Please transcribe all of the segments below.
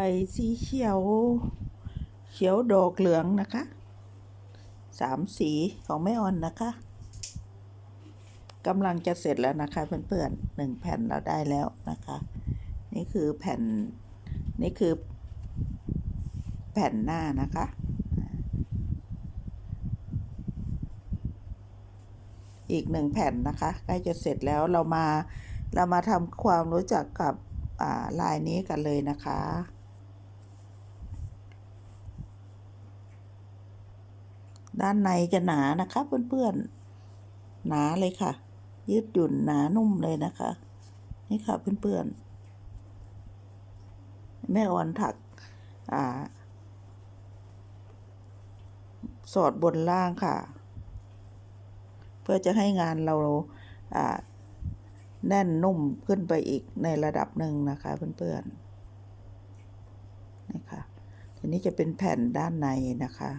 ใบสีเขียว เขียวดอกเหลืองนะคะสามสีของแม่ออนนะคะกำลังจะเสร็จแล้วนะคะเพื่อนๆหนึ่งแผ่นเราได้แล้วนะคะ นี่คือแผ่นนี่คือแผ่นหน้านะคะอีกหนึ่งแผ่นนะคะใกล้จะเสร็จแล้วเรามาเรามาทำความรู้จักกับลายนี้กันเลยนะคะ ด้านในจะหนานะคะเพื่อนๆ หนาเลยค่ะ ยืดหยุ่นหนานุ่มเลยนะคะ นี่ค่ะเพื่อนๆ แม่ออนถักอ่า สอดบนล่างค่ะ เพื่อจะให้งานเราอ่าแน่นนุ่มขึ้นไปอีกในระดับหนึ่งนะคะเพื่อนๆนี่ค่ะทีนี้จะเป็นแผ่นด้านในนะคะ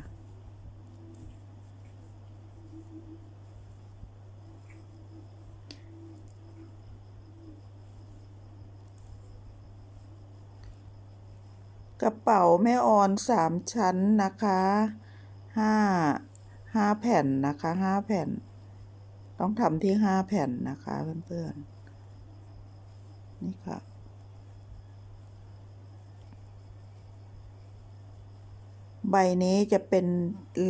กระเป๋าแม่ออนสามชั้นนะคะห้าห้าแผ่นนะคะห้าแผ่น ต้องทำที่ห้าแผ่นนะคะเพื่อนๆนี่ค่ะใบนี้จะเป็น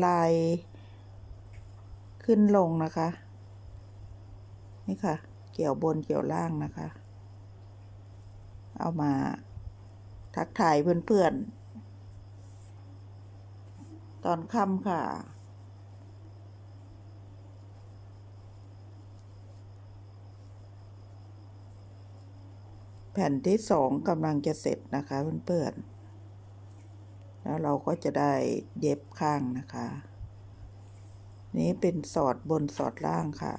ลายขึ้นลงนะคะ นี่ค่ะ เกี่ยวบนเกี่ยวล่างนะคะ เอามา ทักทายเพื่อนๆ ตอนค่ำค่ะ แผ่นที่สองกำลังจะเสร็จนะคะเพื่อนๆ แล้วเราก็จะได้เย็บข้างนะคะ นี้เป็นสอดบนสอดล่างค่ะ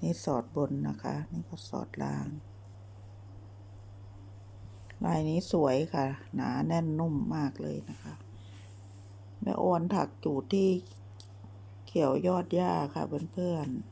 นี่สอดบนนะคะ นี่ก็สอดล่าง ลายนี้สวยค่ะ หนาแน่นนุ่มมากเลยนะคะ แม่ออนถักจูดที่เขียวยอดหญ้าค่ะเพื่อนๆ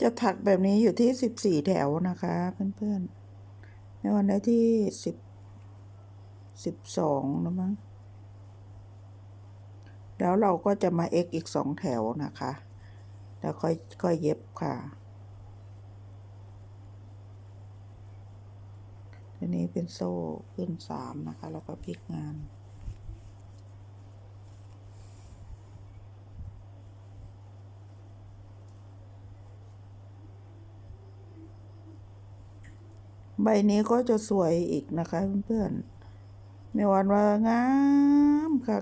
จะถักแบบนี้อยู่ที่สิบสี่แถวนะคะเพื่อนๆ ในวันได้ที่สิบสิบสองนะมั้ง แล้วเราก็จะมา x อีกสองแถวนะคะ แล้วค่อยค่อยเย็บค่ะทีนี้เป็นโซ่ขึ้นสามนะคะ แล้วก็พลิกงาน ใบนี้ก็จะสวยอีกนะคะเพื่อนๆไม่วันว่างามค่ะ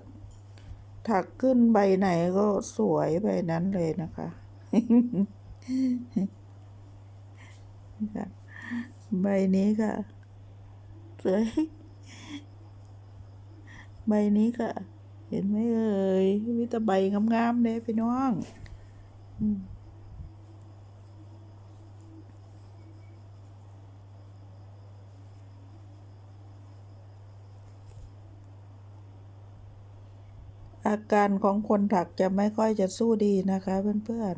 ถักขึ้นใบไหนก็สวยใบนั้นเลยนะคะใบนี้ค่ะ สวย ใบนี้ค่ะ เห็นไหมเอ่ยวิตาใบงามๆเลยพี่น้อง อืม อาการของคนถักจะไม่ค่อยจะสู้ดีนะคะ เพื่อน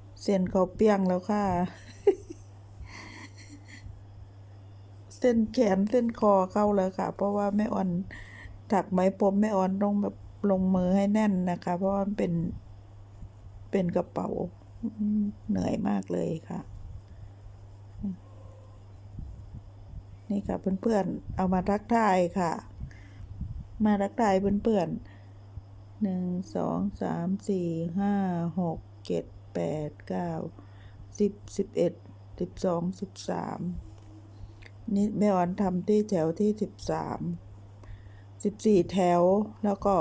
ๆ เส้นเขาเปียงแล้วค่ะ เส้นแขนเส้นคอเข้าแล้วค่ะ เพราะว่าแม่อ่อนถักไหมพรมแม่อ่อนต้องแบบลงมือให้แน่นนะคะ เพราะว่ามันเป็นเป็นกระเป๋าเหนื่อยมากเลยค่ะ นี่ค่ะเพื่อนๆ เอามาทักทายค่ะ มาทักทายเพื่อนๆหนึ่งสองสามสี่ห้าหกเจ็ดแปดเก้าสิบสิบเอ็ดสิบสองสิบสามนี่แม่ออนทำที่แถวที่สิบสามสิบสี่แถวแล้วก็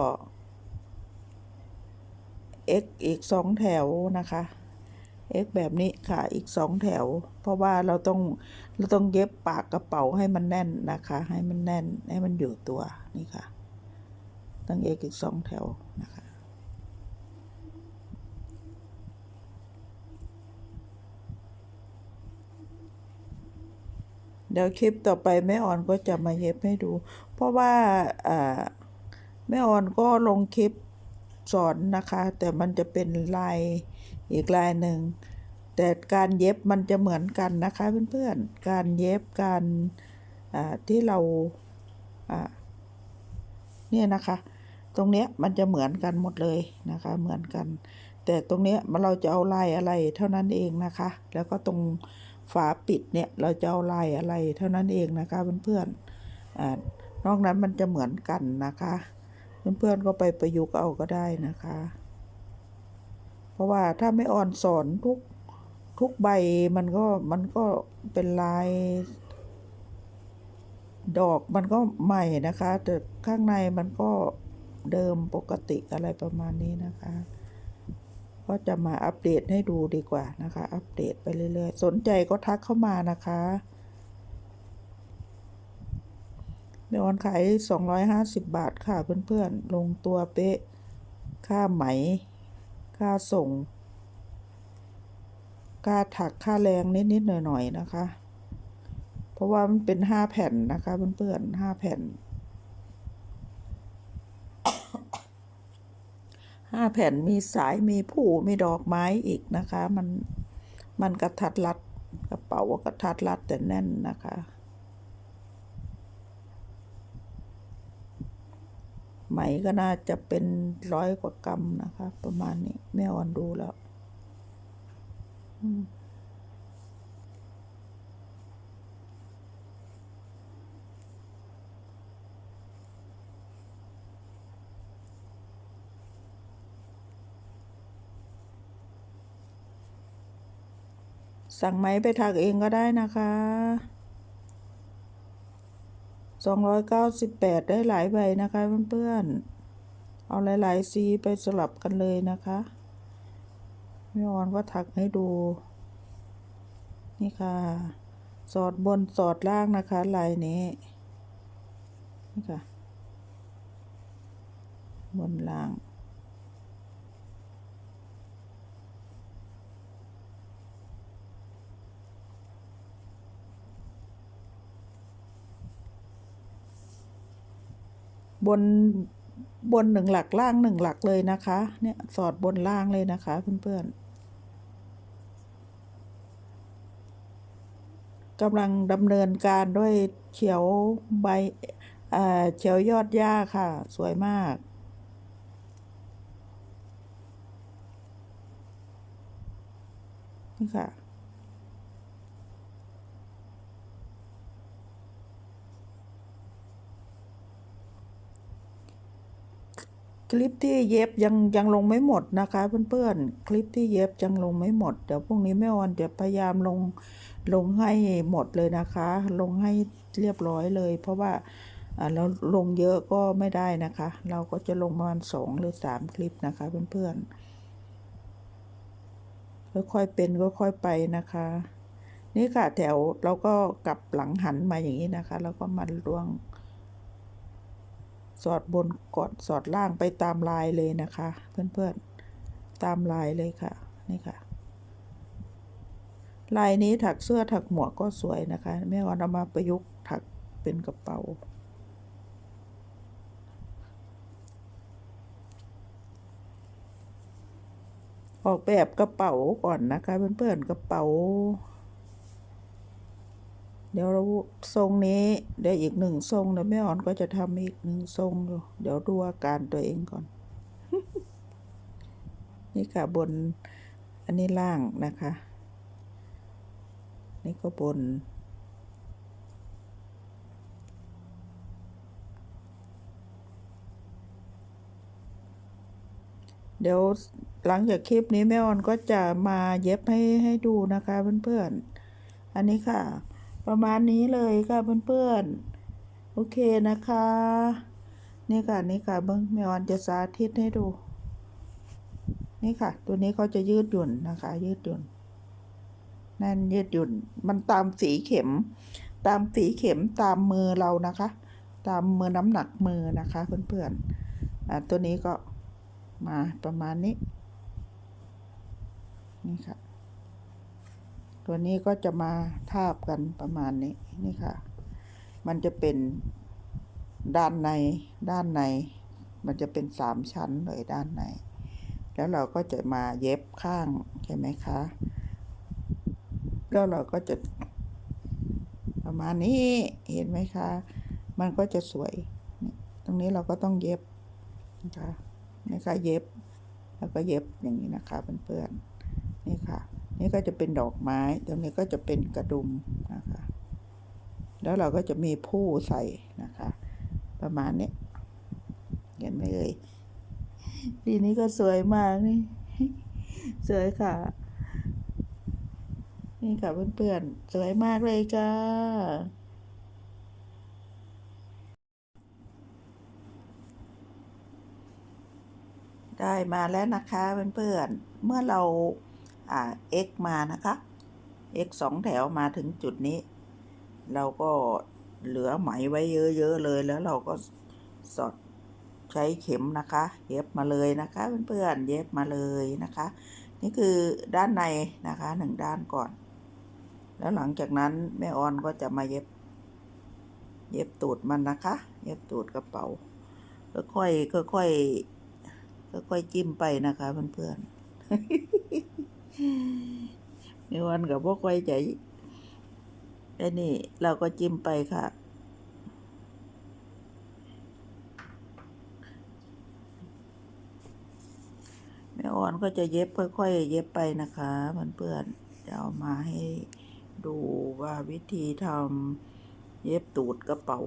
x อีกสองแถวนะคะ x แบบนี้ค่ะอีกสองแถว เพราะว่าเราต้องเราต้องเย็บปากกระเป๋าให้มันแน่นนะคะ ให้มันแน่นให้มันอยู่ตัวนี่ค่ะ ตั้งเอกอีกสองแถวนะคะ เดี๋ยวคลิปต่อไปแม่อ่อนก็จะมาเย็บให้ดู เพราะว่าอ่าแม่อ่อนก็ลงคลิปสอนนะคะ แต่มันจะเป็นลายอีกลายหนึ่ง แต่การเย็บมันจะเหมือนกันนะคะเพื่อนๆ การเย็บการอ่าที่เราอ่าเนี่ยนะคะ ตรงเนี้ยมันจะเหมือนกันหมดเลยนะคะ เหมือนกัน แต่ตรงเนี้ยเราจะเอาลายอะไรเท่านั้นเองนะคะ แล้วก็ตรงฝาปิดเนี่ยเราจะเอาลายอะไรเท่านั้นเองนะคะเพื่อนๆอ่านอกนั้นมันจะเหมือนกันนะคะ เพื่อนๆก็ไปประยุกต์เอาก็ได้นะคะ เพราะว่าถ้าไม่อ่อนสอนทุกทุกใบมันก็มันก็เป็นลาย ดอกมันก็ใหม่นะคะ แต่ข้างในมันก็ เดิมปกติอะไรประมาณนี้นะคะ ก็จะมาอัปเดตให้ดูดีกว่านะคะ อัปเดตไปเรื่อยๆ สนใจก็ทักเข้ามานะคะแม่ออนขาย 250 บาทค่ะเพื่อนๆ ลงตัวเป๊ะ ค่าไหม ค่าส่ง ค่าถักค่าแรงนิดๆหน่อยๆนะคะ เพราะว่ามันเป็น 5 แผ่นนะคะเพื่อนๆ5แผ่น ห้าแผ่นมีสายมีผู้มีดอกไม้อีกนะคะ มันมันกระทัดรัดกระเป๋ากระทัดรัดแต่แน่นนะคะ ไหมก็น่าจะเป็นร้อยกว่ากรัมนะคะ ประมาณนี้แม่ออนดูแล้ว อืม สั่งไหมไปถักเองก็ได้นะคะสองร้อยเก้าสิบแปดได้หลายใบนะคะเพื่อนๆ เอาหลายๆสีไปสลับกันเลยนะคะแม่ออนก็ถักให้ดู นี่ค่ะ สอดบนสอดล่างนะคะลายนี้ นี่ค่ะ บนล่าง บนบนหนึ่งหลักล่างหนึ่งหลักเลยนะคะ เนี่ยสอดบนล่างเลยนะคะเพื่อนๆกำลังดำเนินการด้วยเขียวใบเอ่อเขียวยอดหญ้าค่ะ สวยมากนี่ค่ะ คลิปที่เย็บยังยังลงไม่หมดนะคะ เพื่อนๆ คลิปที่เย็บยังลงไม่หมด เดี๋ยวพรุ่งนี้แม่ออนจะพยายามลงลงให้หมดเลยนะคะ ลงให้เรียบร้อยเลย เพราะว่าเราลงเยอะก็ไม่ได้นะคะ เราก็จะลงประมาณสองหรือสามคลิปนะคะเพื่อนๆค่อยๆเป็นก็ค่อยไปนะคะ นี่ค่ะแถวเราก็กลับหลังหันมาอย่างนี้นะคะ แล้วก็มาล่วง สอดบนกอดสอดล่างไปตามลายเลยนะคะ เพื่อนๆตามลายเลยค่ะ นี่ค่ะ ลายนี้ถักเสื้อถักหมวกก็สวยนะคะแม่วันเอามาประยุกต์ถักเป็นกระเป๋าออกแบบกระเป๋าก่อนนะคะเพื่อนๆกระเป๋า เดี๋ยวเราทรงนี้เดี๋ยวอีกหนึ่งทรงเดี๋ยวแม่อ่อนก็จะทำอีกหนึ่งทรงอยู่เดี๋ยวดูอาการตัวเองก่อน นี่ค่ะบน อันนี้ล่างนะคะ นี่ก็บน เดี๋ยวหลังจากคลิปนี้แม่ออนก็จะมาเย็บให้ให้ดูนะคะเพื่อนๆ อันนี้ค่ะ ประมาณนี้เลยค่ะเพื่อนๆ โอเคนะคะ นี่ค่ะนี่ค่ะเบิ้งแม่ออนจะสาธิตให้ดู นี่ค่ะ ตัวนี้เขาจะยืดหยุ่นนะคะ ยืดหยุ่นแน่นยืดหยุ่น มันตามสีเข็ม ตามสีเข็มตามมือเรานะคะ ตามมือน้ำหนักมือนะคะ เพื่อนๆอ่าตัวนี้ก็มาประมาณนี้ นี่ค่ะ ตัวนี้ก็จะมาทาบกันประมาณนี้นี่ค่ะ มันจะเป็นด้านในด้านใน มันจะเป็นสามชั้นเลยด้านใน แล้วเราก็จะมาเย็บข้างใช่ไหมคะ แล้วเราก็จะประมาณนี้เห็นไหมคะ มันก็จะสวย ตรงนี้เราก็ต้องเย็บนะคะนี่ค่ะเย็บ แล้วก็เย็บอย่างนี้นะคะเพื่อนๆนี่ค่ะ นี่ก็จะเป็นดอกไม้ ตรงนี้ก็จะเป็นกระดุมนะคะ แล้วเราก็จะมีผู้ใส่นะคะ ประมาณนี้เห็นไหมเอ่ยดีนี้ก็สวยมากนี่ สวยค่ะ นี่ค่ะเพื่อนๆ สวยมากเลยจ้าได้มาแล้วนะคะเพื่อนๆเมื่อเรา x มานะคะ x สองแถวมาถึงจุดนี้ เราก็เหลือไหมไว้เยอะๆเลยแล้วเราก็สอดใช้เข็มนะคะ เย็บมาเลยนะคะเพื่อนๆเย็บมาเลยนะคะ นี่คือด้านในนะคะหนึ่งด้านก่อน แล้วหลังจากนั้นแม่ออนก็จะมาเย็บ เย็บตูดมันนะคะ เย็บตูดกระเป๋าค่อยๆค่อยๆค่อยๆจิ้มไปนะคะเพื่อนๆ ม่ออนกับพวกไว้ใจไอ้นี่ เราก็จิ้มไปค่ะ แม่อ่อนก็จะเย็บค่อยๆเย็บไปนะคะเพื่อนๆจะเอามาให้ดูว่าวิธีทำเย็บตูดกระเป๋า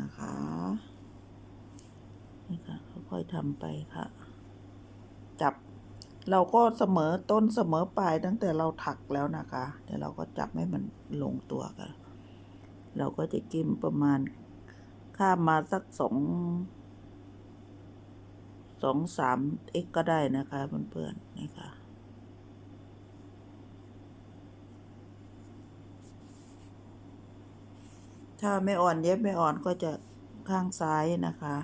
นะคะนี่ค่ะค่อยๆทำไปค่ะ เราก็เสมอต้นเสมอปลายตั้งแต่เราถักแล้วนะคะ เดี๋ยวเราก็จับให้มันลงตัวกัน เราก็จะจิ้มประมาณข้ามมาสักสองสองสามเอ็กก็ได้นะคะเพื่อนๆนี่ค่ะถ้าไม่อ่อนเย็บไม่อ่อนก็จะข้างซ้ายนะคะ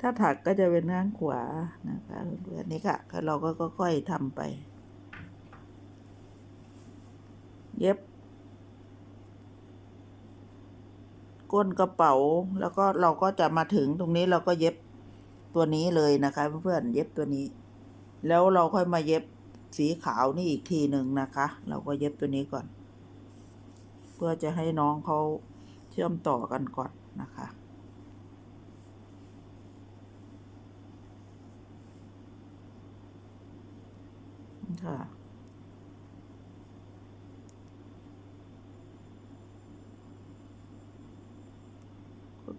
ถ้าถักก็จะเป็นข้างขวานะคะเพื่อนๆนี่ค่ะเราก็ค่อยๆทำไป เย็บ ก้นกระเป๋าแล้วก็เราก็จะมาถึงตรงนี้เราก็เย็บตัวนี้เลยนะคะเพื่อนๆเย็บตัวนี้ แล้วเราค่อยมาเย็บสีขาวนี่อีกทีหนึ่งนะคะ เราก็เย็บตัวนี้ก่อน เพื่อจะให้น้องเขาเชื่อมต่อกันก่อนนะคะ ค่ะ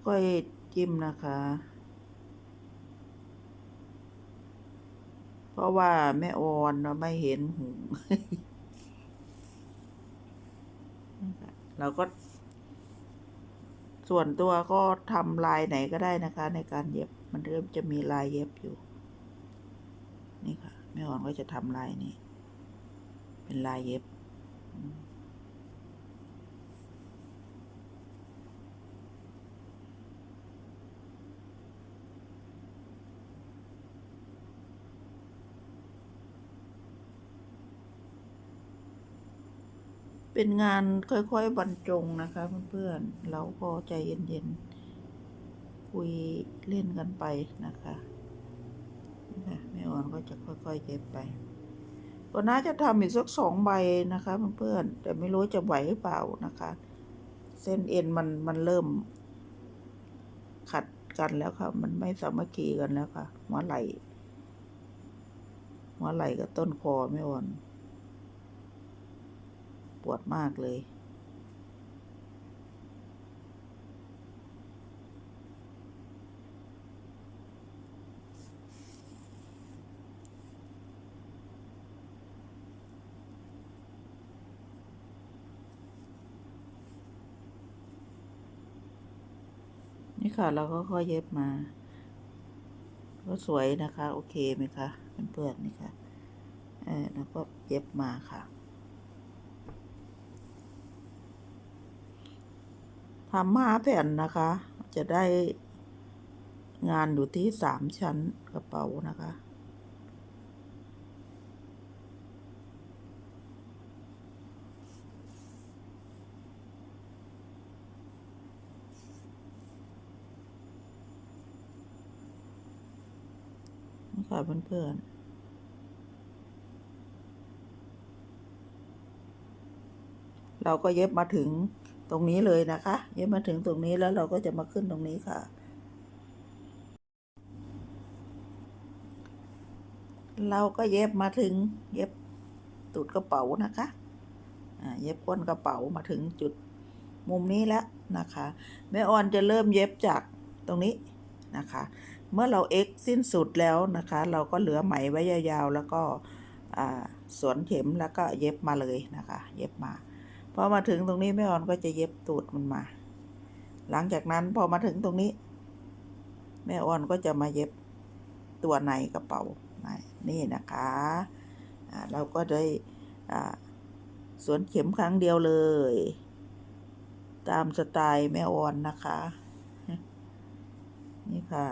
ค่อยๆจิ้มนะคะ เพราะว่าแม่ออนเราไม่เห็นหูเราก็ ส่วนตัวก็ทำลายไหนก็ได้นะคะ ในการเย็บมันเริ่มจะมีลายเย็บอยู่นี่ค่ะ แม่ออนก็จะทำลายนี้ เป็นลายเย็บ เป็นงานค่อยๆบรรจงนะคะเพื่อนๆ เราก็ใจเย็นๆ คุยเล่นกันไปนะคะ นะคะแม่ออนก็จะค่อยๆเย็บไปก็น่าจะทำอีกสักสองใบนะคะเพื่อนๆแต่ไม่รู้จะไหวหรือเปล่านะคะ เส้นเอ็นมันมันเริ่ม ขัดกันแล้วค่ะ มันไม่สามัคคีกันแล้วค่ะหัวไหล่หัวไหล่กับต้นคอแม่อ่อน ปวดมากเลย นี่ ค่ะ เราก็ค่อยเย็บมา ก็สวยนะคะ โอเคไหมคะเพื่อนๆนี่ค่ะเออแล้วก็เย็บมาค่ะทำห้าแผ่นนะคะ จะได้งานอยู่ที่สามชั้นกระเป๋านะคะ นี่ ค่ะเพื่อนๆเราก็เย็บมาถึงตรงนี้เลยนะคะ เย็บมาถึงตรงนี้แล้วเราก็จะมาขึ้นตรงนี้ค่ะ เราก็เย็บมาถึงเย็บตูดกระเป๋านะคะเย็บก้นกระเป๋ามาถึงจุดมุมนี้แล้วนะคะ แม่ออนจะเริ่มเย็บจากตรงนี้นะคะ เมื่อเราเอ็กสิ้นสุดแล้วนะคะ เราก็เหลือไหมไว้ยาวๆ แล้วก็สวนเข็มแล้วก็เย็บมาเลยนะคะ เย็บมาพอมาถึงตรงนี้แม่ออนก็จะเย็บตูดมันมา หลังจากนั้นพอมาถึงตรงนี้ แม่ออนก็จะมาเย็บตัวในกระเป๋านี่นะคะเราก็ได้สวนเข็มครั้งเดียวเลย ตามสไตล์แม่ออนนะคะ นี่ค่ะ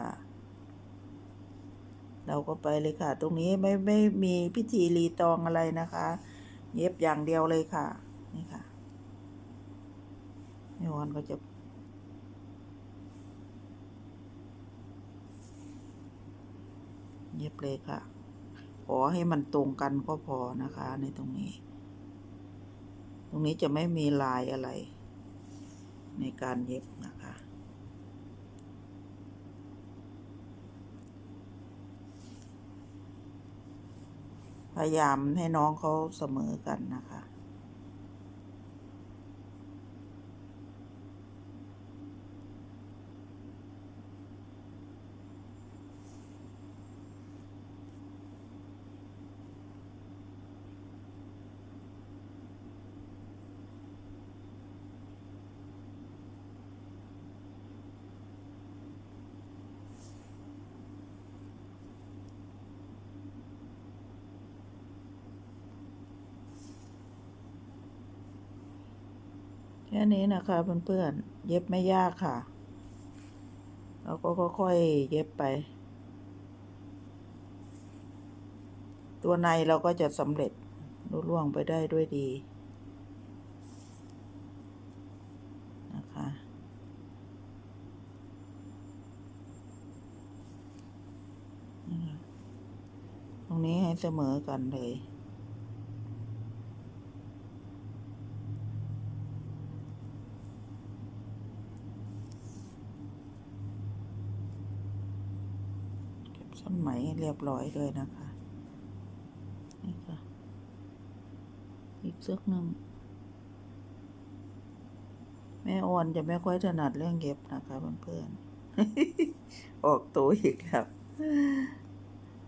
เราก็ไปเลยค่ะ ตรงนี้ไม่ไม่มีพิธีรีตองอะไรนะคะ เย็บอย่างเดียวเลยค่ะ นี่ค่ะแม่ออนก็จะเย็บเลยค่ะ ขอให้มันตรงกันก็พอนะคะ ในตรงนี้ ตรงนี้จะไม่มีลายอะไร ในการเย็บนะคะ พยายามให้น้องเขาเสมอกันนะคะ แค่นี้นะคะเพื่อนๆเย็บไม่ยากค่ะ เราก็ค่อยๆเย็บไป ตัวในเราก็จะสำเร็จลุล่วงไปได้ด้วยดีนะคะตรงนี้ให้เสมอกันเลย เก็บส้ นไหมเรียบร้อยเลยนะคะนี่ค่ะอีกเสื้อหนึ่งแม่ออนจะไม่ค่อยถนัดเรื่องเย็บนะคะเพื่อนๆออกตัวอีกครับ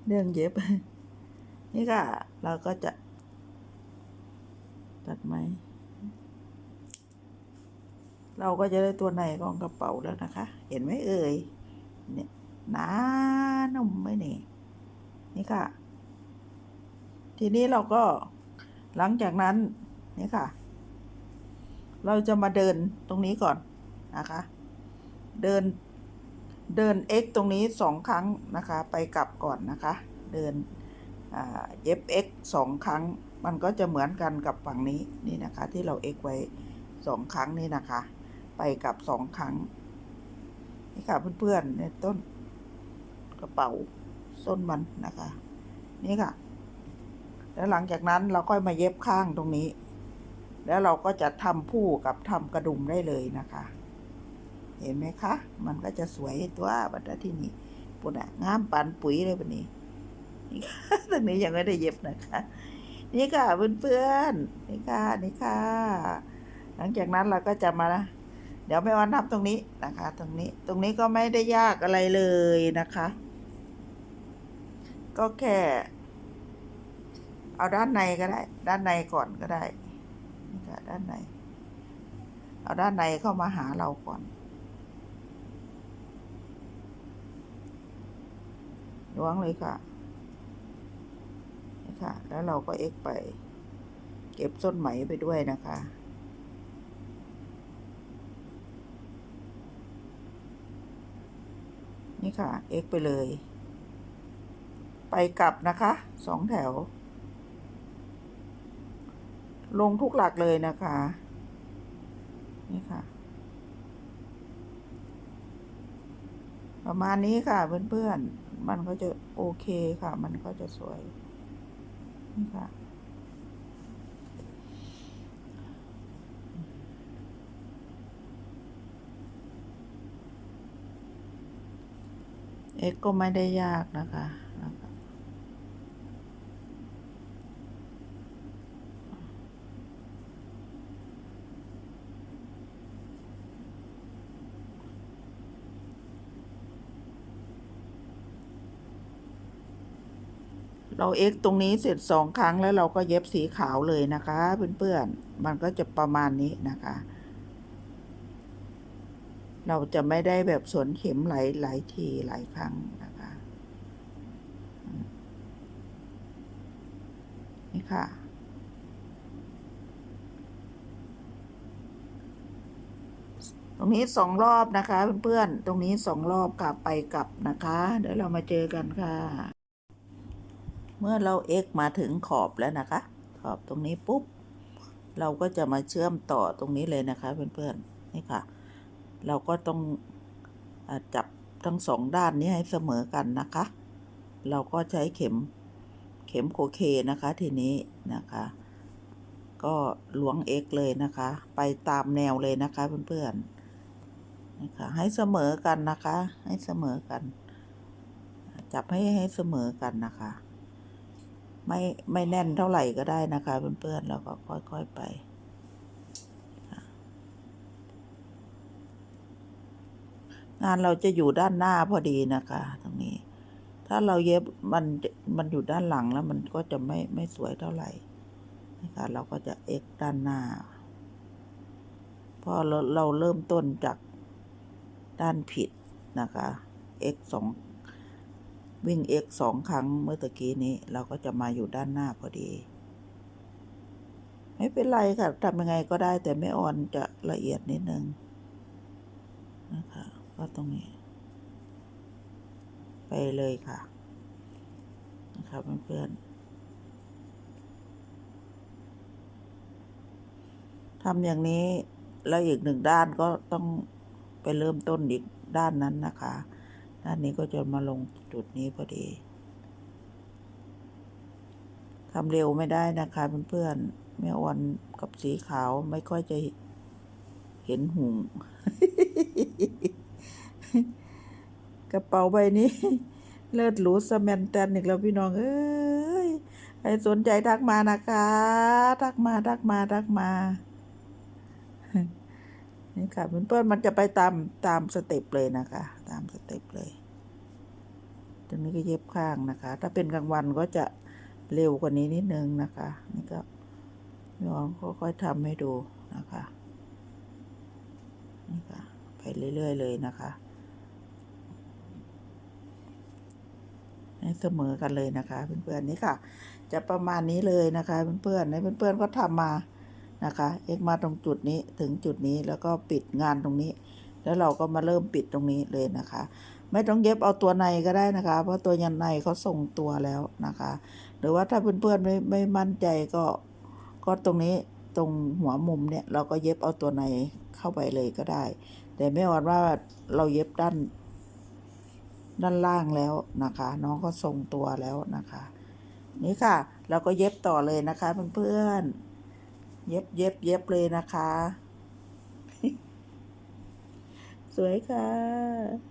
เรื่องเย็บ นี่ค่ะ เราก็จะ ตัดไหม เราก็จะได้ตัวในของกระเป๋าแล้วนะคะ เห็นไหมเอ่ยเนี่ย หนานุ่มไหมนี่นี่ค่ะ ทีนี้เราก็หลังจากนั้นนี่ค่ะ เราจะมาเดินตรงนี้ก่อนนะคะ เดินเดิน x ตรงนี้สองครั้งนะคะ ไปกลับก่อนนะคะ เดินเย็บ x สองครั้ง มันก็จะเหมือนกันกับฝั่งนี้นี่นะคะ ที่เรา x ไว้สองครั้งนี่นะคะ ไปกลับสองครั้งนี่ค่ะเพื่อนๆในต้น กระเป๋าส้นมันนะคะ นี่ค่ะ แล้วหลังจากนั้นเราก็มาเย็บข้างตรงนี้ แล้วเราก็จะทำผู้กับทำกระดุมได้เลยนะคะ เห็นไหมคะ มันก็จะสวยตัวบัดที่นี่ปุ่นอะงามปานปุ๋ยเลยบันนี้นี่ค่ะตรงนี้ยังไม่ได้เย็บนะคะ นี่ค่ะเพื่อนๆนี่ค่ะนี่ค่ะ หลังจากนั้นเราก็จะมาเดี๋ยวไม่วันนับตรงนี้นะคะ ตรงนี้ตรงนี้ก็ไม่ได้ยากอะไรเลยนะคะ ก็แค่ เอาด้านในก็ได้ ด้านในก่อนก็ได้นี่ค่ะด้านใน เอาด้านในเข้ามาหาเราก่อนล้วงเลยค่ะนี่ค่ะ แล้วเราก็เอ็กไป เก็บส้นไหมไปด้วยนะคะนี่นี่ค่ะ x ไปเลย ไปกลับนะคะสองแถว ลงทุกหลักเลยนะคะ นี่ค่ะ ประมาณนี้ค่ะเพื่อนๆ มันก็จะโอเคค่ะ มันก็จะสวย นี่ค่ะเอ็กก็ไม่ได้ยากนะคะ เราเอ็กตรงนี้เสร็จสองครั้งแล้วเราก็เย็บสีขาวเลยนะคะ เพื่อนๆ มันก็จะประมาณนี้นะคะ เราจะไม่ได้แบบสวนเข็มหลายหลายทีหลายครั้งนะคะ นี่ค่ะตรงนี้สองรอบนะคะเพื่อนๆ ตรงนี้สองรอบกลับไปกลับนะคะ เดี๋ยวเรามาเจอกันค่ะ เมื่อเราเอ็กมาถึงขอบแล้วนะคะ ขอบตรงนี้ปุ๊บ เราก็จะมาเชื่อมต่อตรงนี้เลยนะคะเพื่อนๆนี่ค่ะ เราก็ต้องอจับทั้งสองด้านนี้ให้เสมอกันนะคะ เราก็ใช้เข็มเข็มโคเคนะคะทีนี้นะคะ ก็ล้วงเอ็กเลยนะคะ ไปตามแนวเลยนะคะเพื่อนๆนะคะให้เสมอกันนะคะ ให้เสมอกัน จับให้ให้เสมอกันนะคะ ไม่ไม่แน่นเท่าไหร่ก็ได้นะคะเพื่อนๆแล้วก็ค่อยๆไปงานเราจะอยู่ด้านหน้าพอดีนะคะ ตรงนี้ ถ้าเราเย็บมันมันอยู่ด้านหลังแล้วมันก็จะไม่ไม่สวยเท่าไหร่นะคะเราก็จะเอ็กด้านหน้า พอเราเราเริ่มต้นจากด้านผิดนะคะ x สอง วิ่ง x สองครั้งเมื่อตะกี้นี้ เราก็จะมาอยู่ด้านหน้าพอดี ไม่เป็นไรค่ะทำยังไงก็ได้แต่ไม่อ่อนจะละเอียดนิดนึงนะคะก็ตรงนี้ ไปเลยค่ะ นะครับเพื่อนๆทำอย่างนี้แล้วอีกหนึ่งด้านก็ต้องไปเริ่มต้นอีกด้านนั้นนะคะ ด้านนี้ก็จะมาลงจุดนี้พอดีทำเร็วไม่ได้นะคะเพื่อนๆแม่อ่อนกับสีขาวไม่ค่อยจะเห็นหุงกระเป๋าใบนี้ เลิศหรูสแมนแตนอีกแล้วพี่น้อง เอ้ยใครสนใจทักมานะคะ ทักมาทักมาทักมา นี่ค่ะเพื่อนๆมันจะไปตามตามสเต็ปเลยนะคะ ตามสเต็ปเลยตรงนี้ก็เย็บข้างนะคะ ถ้าเป็นกลางวันก็จะเร็วกว่านี้นิดนึงนะคะ นี่ก็น้องค่อยๆทำให้ดูนะคะนี่ค่ะไปเรื่อย ๆ เลยนะคะให้เสมอกันเลยนะคะเพื่อนๆนี่ค่ะ จะประมาณนี้เลยนะคะเพื่อนๆในเพื่อนๆก็ทำมานะคะ เอ็กมาตรงจุดนี้ถึงจุดนี้แล้วก็ปิดงานตรงนี้ แล้วเราก็มาเริ่มปิดตรงนี้เลยนะคะ ไม่ต้องเย็บเอาตัวในก็ได้นะคะ เพราะตัวยันในเขาส่งตัวแล้วนะคะ หรือว่าถ้าเพื่อนๆไม่ไม่มั่นใจก็ก็ตรงนี้ตรงหัวมุมเนี่ยเราก็เย็บเอาตัวในเข้าไปเลยก็ได้ แต่ไม่ว่าว่าเราเย็บด้าน ด้านล่างแล้วนะคะ น้องก็ทรงตัวแล้วนะคะ นี่ค่ะ เราก็เย็บต่อเลยนะคะเพื่อนๆเย็บเย็บเย็บเลยนะคะ สวยค่ะ